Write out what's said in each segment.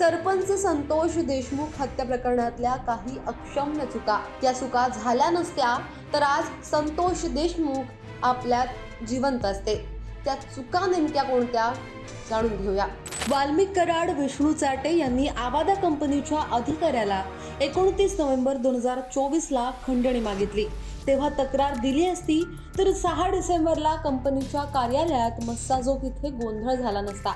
सरपंच संतोष देशमुख हत्या प्रकरणातल्या काही अक्षम्य चुका. या चुका झाल्या नसत्या तर आज संतोष देशमुख आपल्यात जिवंत असते. त्या चुका नेमक्या कोणत्या? जाणून घेऊया. वाल्मिक कराड विष्णू चाटे यांनी आवादा कंपनीच्या अधिकाऱ्याला एकोणतीस नोव्हेंबर दोन हजार चोवीसला खंडणी मागितली. तेव्हा तक्रार दिली असती तर सहा डिसेंबरला कंपनीच्या कार्यालयात मस्साजोग इथे गोंधळ झाला नसता.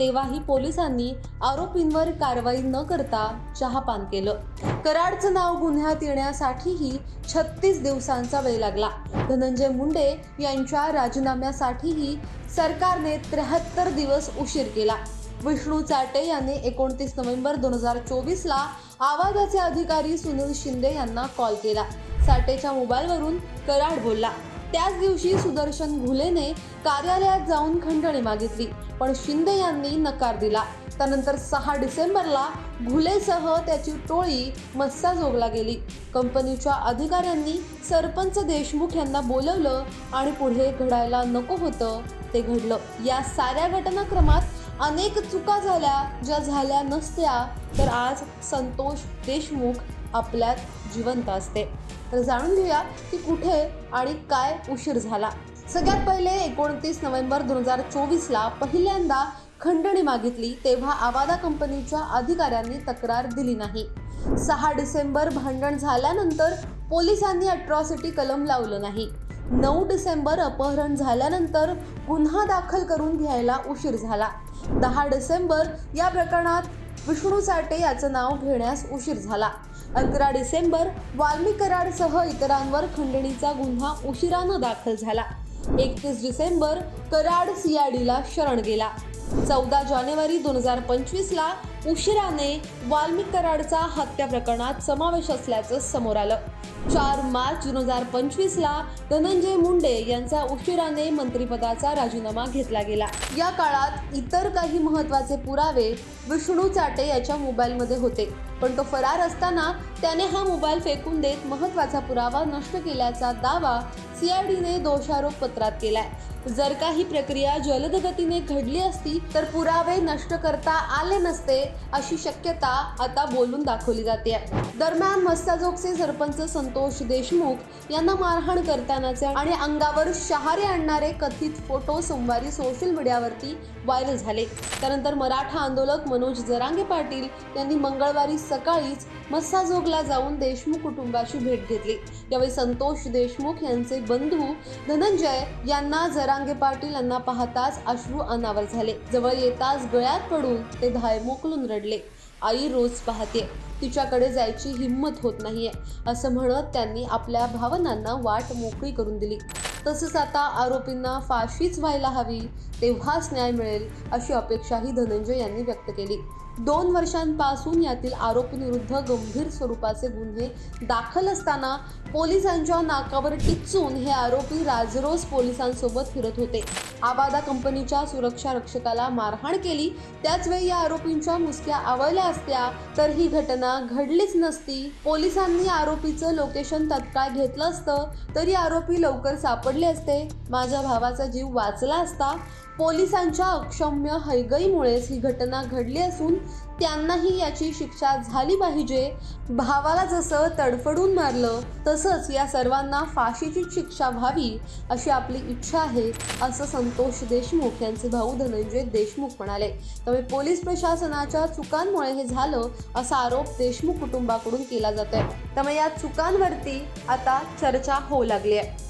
तेव्हाही पोलिसांनी आरोपींवर कारवाई न करता चहापान केलं. कराडचं नाव गुन्ह्यात येण्यासाठीही छत्तीस दिवसांचा वेळ लागला. धनंजय मुंडे यांच्या राजीनाम्यासाठीही सरकारने त्र्याहत्तर दिवस उशीर केला. विष्णू चाटे यांनी एकोणतीस नोव्हेंबर दोन हजार चोवीसला आवाजाचे अधिकारी सुनील शिंदे यांना कॉल केला. साठेच्या मोबाईलवरून कराड बोलला. त्याच दिवशी सुदर्शन घुलेने कार्यालयात जाऊन खंडणी मागितली पण शिंदे यांनी नकार दिला. त्यानंतर सहा डिसेंबरला घुलेसह त्याची टोळी मस्साजोगला गेली. कंपनीच्या अधिकाऱ्यांनी सरपंच देशमुख यांना बोलवलं आणि पुढे घडायला नको होतं ते घडलं. या साऱ्या घटनाक्रमात अनेक चुका झाल्या ज्या झाल्या नसत्या तर आज संतोष देशमुख आपल्यात जिवंत असते. तर जाणून घेऊया की कुठे आणि काय उशीर झाला. सगळ्यात पहिले एकोणतीस नोव्हेंबर दोन हजार चोवीसला पहिल्यांदा खंडणी मागितली तेव्हा आवादा कंपनीच्या अधिकाऱ्यांनी तक्रार दिली नाही. सहा डिसेंबर भांडण झाल्यानंतर पोलिसांनी अट्रॉसिटी कलम लावलं नाही. नऊ डिसेंबर अपहरण झाल्यानंतर गुन्हा दाखल करून घ्यायला उशीर झाला. दहा डिसेंबर या प्रकरणात विष्णू साठे याचं नाव घेण्यास उशीर झाला. अकरा डिसेंबर वाल्मिक कराडसह इतरांवर खंडणीचा गुन्हा उशिरानं दाखल झाला. एकतीस डिसेंबर कराड सीआयडीला शरण गेला. चौदा जानेवारी दोन हजार पंचवीसला उशिराने वाल्मिक कराडचा हत्या प्रकरणात समावेश असल्याचं समोर आलं. चार मार्च दोन हजार पंचवीसला धनंजय मुंडे यांचा उशिराने मंत्रिपदाचा राजीनामा घेतला गेला. या काळात इतर काही महत्त्वाचे पुरावे विष्णू चाटे याच्या मोबाईलमध्ये होते. पण तो फरार असताना त्याने हा मोबाईल फेकून देत महत्त्वाचा पुरावा नष्ट केल्याचा दावा सीआयडीने दोषारोप पत्रात केलाय. जर का ही प्रक्रिया जलद गतीने घडली असती तर पुरावे नष्ट करता आले नसते अशी शक्यता आता बोलून दाखवली जाते. दरम्यान मस्ताजोगचे सरपंच संतोष देशमुख यांना मारहाण करतानाचे आणि अंगावर शहारे आणणारे कथित फोटो सोमवारी सोशल मीडियावरती व्हायरल झाले. त्यानंतर मराठा आंदोलक मनोज जरांगे पाटील यांनी मंगळवारी सकाळीच मस्साजोगला जाऊन देशमुख कुटुंबाची भेट घेतली. यावेळी संतोष देशमुख यांचे बंधू धनंजय यांना जरा जरांगे पाटील यांना पाहताच अश्रू अनावर झाले. जवळ येताच गळ्यात पडून ते धाय मोकलून रडले. आई रोज पाहते. तिच्याकडे जायची हिंमत होत नाहीये. असं म्हणत त्यांनी आपल्या भावनांना वाट मोकळी करून दिली. तसंच आता आरोपींना फाशीच व्हायला हवी तेव्हाच न्याय मिळेल अशी अपेक्षाही धनंजय यांनी व्यक्त केली. दोन वर्षांपासून यातील आरोपींविरुद्ध गंभीर स्वरूपाचे गुन्हे दाखल असताना पोलिसांच्या नाकावर टिचून हे आरोपी राजरोस पोलिसांसोबत फिरत होते. आबादा कंपनीच्या सुरक्षा रक्षकाला मारहाण केली. त्याचवेळी या आरोपींच्या मुसक्या आवळल्या असत्या तर ही घटना घडलीच नसती. पोलिसांनी आरोपीचं लोकेशन तत्काळ घेतलं असतं तरी आरोपी लवकर सापडले असते. माझ्या भावाचा जीव वाचला असता. पोलिसांच्या अक्षम्य हैगईमुळेच ही घटना घडली असून त्यांनाही याची शिक्षा झाली पाहिजे. भावाला जसं तडफडून मारलं तसंच या सर्वांना फाशीची शिक्षा व्हावी अशी आपली इच्छा आहे असं संतोष देशमुख यांचे भाऊ धनंजय देशमुख म्हणाले. त्यामुळे पोलीस प्रशासनाच्या चुकांमुळे हे झालं असा आरोप देशमुख कुटुंबाकडून केला जातोय. त्यामुळे या चुकांवरती आता चर्चा होऊ लागली आहे.